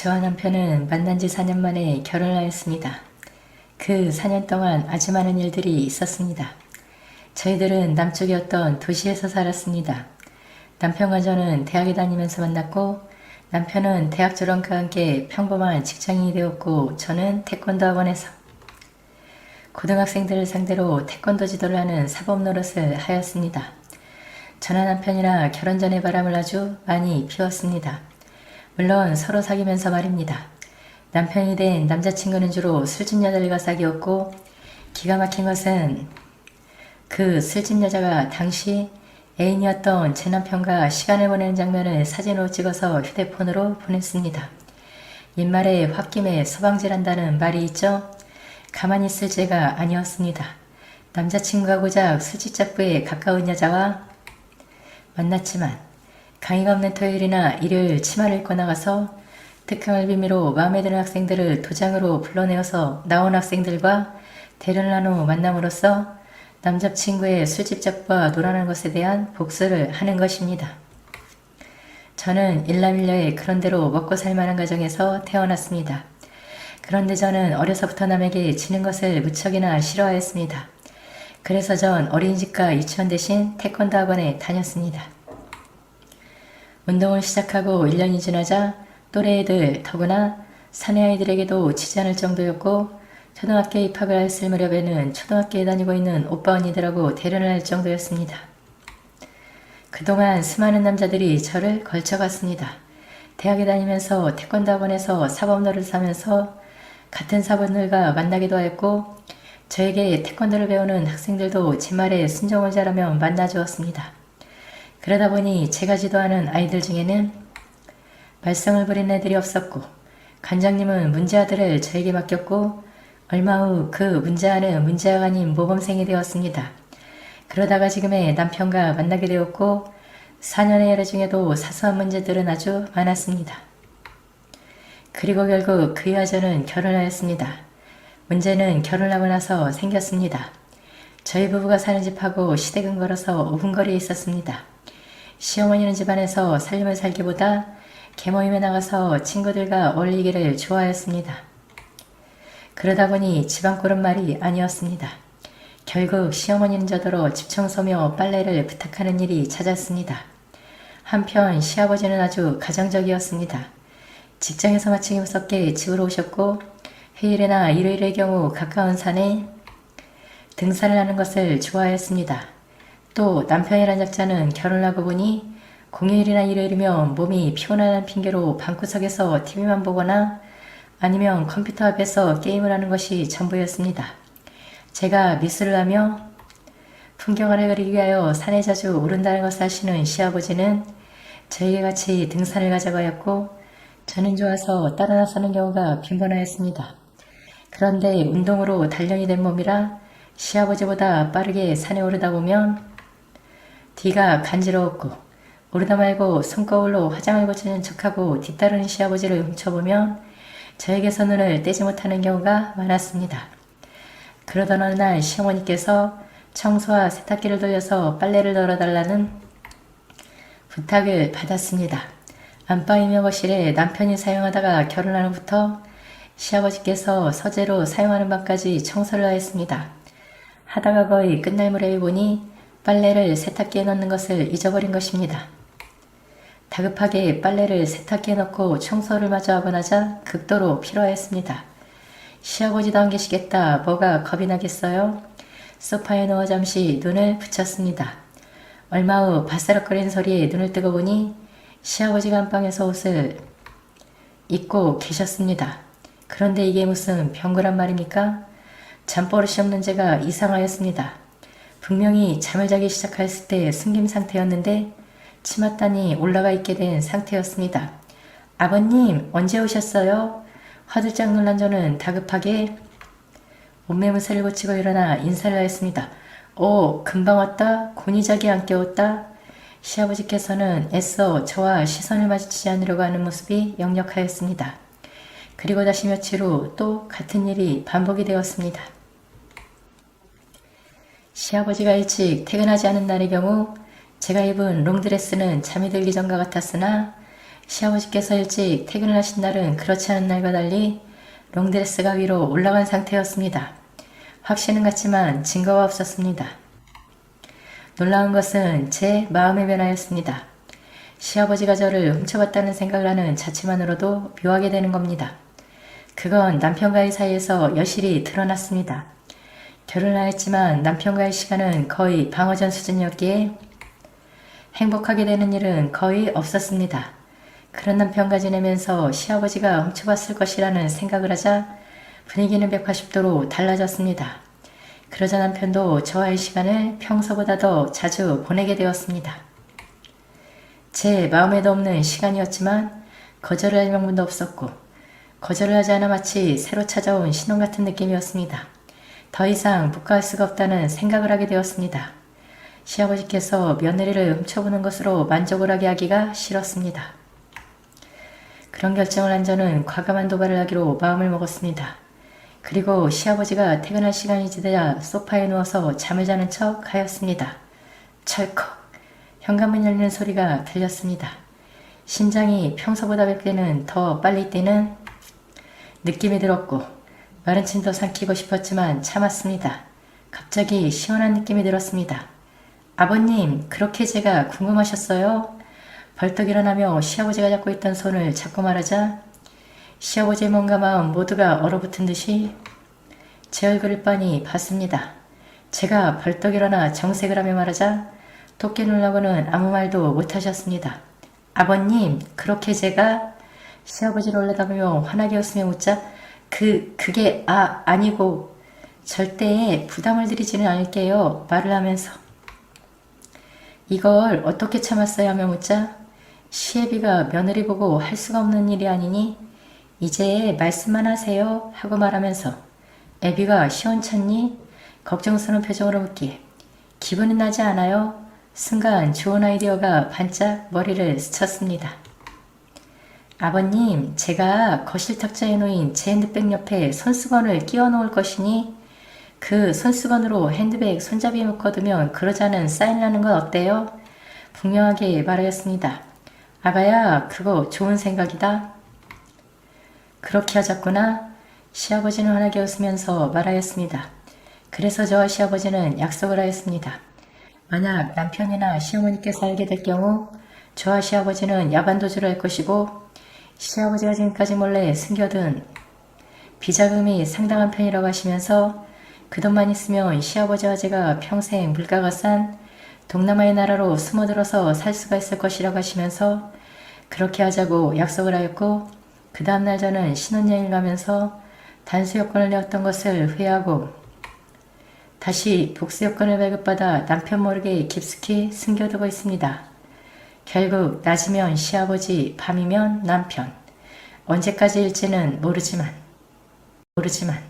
저와 남편은 만난 지 4년 만에 결혼을 하였습니다. 그 4년 동안 아주 많은 일들이 있었습니다. 저희들은 남쪽의 어떤 도시에서 살았습니다. 남편과 저는 대학에 다니면서 만났고 남편은 대학 졸업과 함께 평범한 직장인이 되었고 저는 태권도 학원에서 고등학생들을 상대로 태권도 지도를 하는 사법 노릇을 하였습니다. 저나 남편이라 결혼 전에 바람을 아주 많이 피웠습니다. 물론 서로 사귀면서 말입니다. 남편이 된 남자친구는 주로 술집 여자들과 사귀었고 기가 막힌 것은 그 술집 여자가 당시 애인이었던 제 남편과 시간을 보내는 장면을 사진으로 찍어서 휴대폰으로 보냈습니다. 옛말에 홧김에 서방질한다는 말이 있죠? 가만히 있을 죄가 아니었습니다. 남자친구가 고작 술집 잡부에 가까운 여자와 만났지만 강의가 없는 토요일이나 일요일 치마를 입고 나가서 특강을 비밀로 마음에 드는 학생들을 도장으로 불러내어서 나온 학생들과 한후 만남으로써 남자친구의 술집 잡과 놀아나는 것에 대한 복수를 하는 것입니다. 저는 일남일녀의 그런대로 먹고 살만한 가정에서 태어났습니다. 그런데 저는 어려서부터 남에게 지는 것을 무척이나 싫어하였습니다. 그래서 전 어린이집과 유치원 대신 태권도 학원에 다녔습니다. 운동을 시작하고 1년이 지나자 또래 애들, 더구나 사내 아이들에게도 치지 않을 정도였고 초등학교에 입학을 했을 무렵에는 초등학교에 다니고 있는 오빠 언니들하고 대련을 할 정도였습니다. 그동안 수많은 남자들이 저를 걸쳐갔습니다. 대학에 다니면서 태권도 학원에서 사법노를 사면서 같은 사법놀과 만나기도 하였고 저에게 태권도를 배우는 학생들도 제 말에 순종을 잘하며 만나주었습니다. 그러다 보니 제가 지도하는 아이들 중에는 말썽을 부린 애들이 없었고 관장님은 문제아들을 저에게 맡겼고 얼마 후 그 문제아는 문제아가 아닌 모범생이 되었습니다. 그러다가 지금의 남편과 만나게 되었고 4년의 열애 중에도 사소한 문제들은 아주 많았습니다. 그리고 결국 그이와 저는 결혼하였습니다. 문제는 결혼하고 나서 생겼습니다. 저희 부부가 사는 집하고 시댁은 걸어서 5분 거리에 있었습니다. 시어머니는 집안에서 살림을 살기보다 개모임에 나가서 친구들과 어울리기를 좋아하였습니다. 그러다 보니 집안꼴은 말이 아니었습니다. 결국 시어머니는 저더러 집 청소며 빨래를 부탁하는 일이 잦았습니다. 한편 시아버지는 아주 가정적이었습니다. 직장에서 마치기 무섭게 집으로 오셨고 휴일이나 일요일의 경우 가까운 산에 등산을 하는 것을 좋아했습니다. 또 남편이란 작자는 결혼하고 보니 공휴일이나 일요일이면 몸이 피곤하다는 핑계로 방구석에서 TV만 보거나 아니면 컴퓨터 앞에서 게임을 하는 것이 전부였습니다. 제가 미술을 하며 풍경을 그리기 위하여 산에 자주 오른다는 것을 아시는 시아버지는 저에게 같이 등산을 가자고 하였고 저는 좋아서 따라 나서는 경우가 빈번하였습니다. 그런데 운동으로 단련이 된 몸이라 시아버지보다 빠르게 산에 오르다 보면 뒤가 간지러웠고 오르다 말고 손거울로 화장을 고치는 척하고 뒤따르는 시아버지를 훔쳐보면 저에게서 눈을 떼지 못하는 경우가 많았습니다. 그러던 어느 날 시어머니께서 청소와 세탁기를 돌려서 빨래를 널어달라는 부탁을 받았습니다. 안방이며 거실에 남편이 사용하다가 결혼한 후부터 시아버지께서 서재로 사용하는 방까지 청소를 하였습니다. 하다가 거의 끝날 무렵에 보니 빨래를 세탁기에 넣는 것을 잊어버린 것입니다. 다급하게 빨래를 세탁기에 넣고 청소를 마저 하고 나자 극도로 피로하였습니다. 시아버지도 안 계시겠다. 뭐가 겁이 나겠어요? 소파에 누워 잠시 눈을 붙였습니다. 얼마 후 바스락거리는 소리에 눈을 뜨고 보니 시아버지가 안방에서 옷을 입고 계셨습니다. 그런데 이게 무슨 병그란 말입니까? 잠버릇이 없는 제가 이상하였습니다. 분명히 잠을 자기 시작했을 때 숨김 상태였는데 치맛단이 올라가 있게 된 상태였습니다. 아버님 언제 오셨어요? 화들짝 놀란 저는 다급하게 옷매무새를 고치고 일어나 인사를 하였습니다. 오 금방 왔다 곤이자기 안 깨웠다 시아버지께서는 애써 저와 시선을 마주치지 않으려고 하는 모습이 역력하였습니다. 그리고 다시 며칠 후 또 같은 일이 반복이 되었습니다. 시아버지가 일찍 퇴근하지 않은 날의 경우 제가 입은 롱드레스는 잠이 들기 전과 같았으나 시아버지께서 일찍 퇴근을 하신 날은 그렇지 않은 날과 달리 롱드레스가 위로 올라간 상태였습니다. 확신은 같지만 증거가 없었습니다. 놀라운 것은 제 마음의 변화였습니다. 시아버지가 저를 훔쳐갔다는 생각을 하는 자체만으로도 묘하게 되는 겁니다. 그건 남편과의 사이에서 여실히 드러났습니다. 결혼을 했지만 남편과의 시간은 거의 방어전 수준이었기에 행복하게 되는 일은 거의 없었습니다. 그런 남편과 지내면서 시아버지가 훔쳐갔을 것이라는 생각을 하자 분위기는 180도로 달라졌습니다. 그러자 남편도 저와의 시간을 평소보다 더 자주 보내게 되었습니다. 제 마음에도 없는 시간이었지만 거절을 할 명분도 없었고 거절을 하지 않아 마치 새로 찾아온 신혼 같은 느낌이었습니다. 더 이상 묵과할 수가 없다는 생각을 하게 되었습니다. 시아버지께서 며느리를 훔쳐보는 것으로 만족을 하게 하기가 싫었습니다. 그런 결정을 한 저는 과감한 도발을 하기로 마음을 먹었습니다. 그리고 시아버지가 퇴근할 시간이 지나자 소파에 누워서 잠을 자는 척 하였습니다. 철컥 현관문 열리는 소리가 들렸습니다. 심장이 평소보다 100배는 더 빨리 뛰는 느낌이 들었고 마른 침도 삼키고 싶었지만 참았습니다. 갑자기 시원한 느낌이 들었습니다. 아버님, 그렇게 제가 궁금하셨어요? 벌떡 일어나며 시아버지가 잡고 있던 손을 잡고 말하자 시아버지의 몸과 마음 모두가 얼어붙은 듯이 제 얼굴을 빤히 봤습니다. 제가 벌떡 일어나 정색을 하며 말하자 토끼 놀라고는 아무 말도 못하셨습니다. 아버님, 그렇게 제가 시아버지를 올려다보며 환하게 웃으며 묻자 그, 그게 아, 아니고 절대 부담을 드리지는 않을게요. 말을 하면서 이걸 어떻게 참았어야 하며 묻자 시애비가 며느리 보고 할 수가 없는 일이 아니니 이제 말씀만 하세요 하고 말하면서 애비가 시원찮니? 걱정스러운 표정으로 묻기에 기분이 나지 않아요? 순간 좋은 아이디어가 반짝 머리를 스쳤습니다. 아버님, 제가 거실 탁자에 놓인 제 핸드백 옆에 손수건을 끼워 놓을 것이니 그 손수건으로 핸드백 손잡이에 묶어두면 그러자는 사인을 하는 건 어때요? 분명하게 말하였습니다. 아가야, 그거 좋은 생각이다. 그렇게 하자꾸나 시아버지는 환하게 웃으면서 말하였습니다. 그래서 저와 시아버지는 약속을 하였습니다. 만약 남편이나 시어머니께서 알게 될 경우 저와 시아버지는 야반도주를 할 것이고 시아버지가 지금까지 몰래 숨겨둔 비자금이 상당한 편이라고 하시면서 그 돈만 있으면 시아버지와 제가 평생 물가가 싼 동남아의 나라로 숨어들어서 살 수가 있을 것이라고 하시면서 그렇게 하자고 약속을 하였고 그 다음날 저는 신혼여행을 가면서 단수 여권을 내었던 것을 후회하고 다시 복수 여권을 발급받아 남편 모르게 깊숙이 숨겨두고 있습니다. 결국 낮이면 시아버지, 밤이면 남편. 언제까지일지는 모르지만, 모르지만.